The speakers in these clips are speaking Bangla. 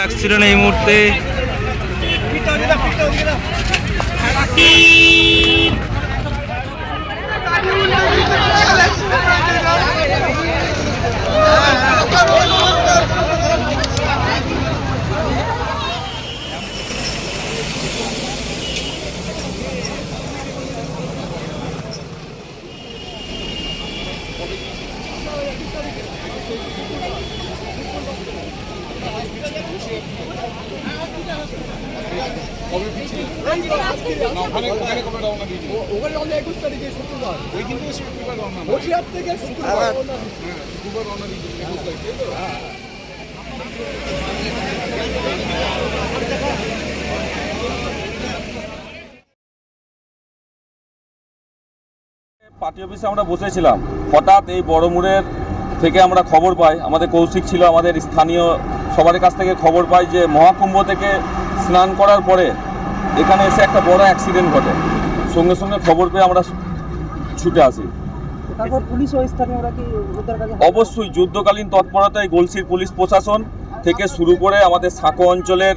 অ্যাক্সিডেন্ট এই মুহূর্তে। ওখানে ওখানে পার্টি অফিসে আমরা বসেছিলাম। হঠাৎ এই বড়মুড়ের থেকে আমরা খবর পাই। আমাদের কৌশিক ছিল আমাদের স্থানীয় সবার কাছ থেকে খবর পাই যে মহাকুম্ভ থেকে স্নান করার পরে এখানে এসে একটা বড় অ্যাক্সিডেন্ট ঘটে। সঙ্গে সঙ্গে খবর পেয়ে আমরা ছুটে আসি। অবশ্যই যুদ্ধকালীন তৎপরতায় গলসির পুলিশ প্রশাসন থেকে শুরু করে আমাদের সাঁকো অঞ্চলের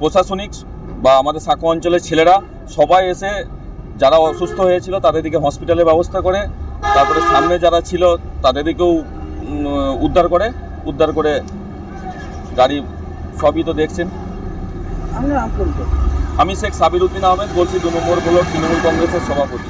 প্রশাসনিক বা আমাদের সাঁকো অঞ্চলের ছেলেরা সবাই এসে যারা অসুস্থ হয়েছিল তাদেরকে হসপিটালে ব্যবস্থা করে তারপরে সামনে যারা ছিল তাদেরকেও উদ্ধার করে উদ্ধার করে গাড়ি সবই তো দেখছেন। আমি শেখ সাবির উদ্দিন আহমেদ বলছি দু নম্বর ব্লক তৃণমূল কংগ্রেসের সভাপতি।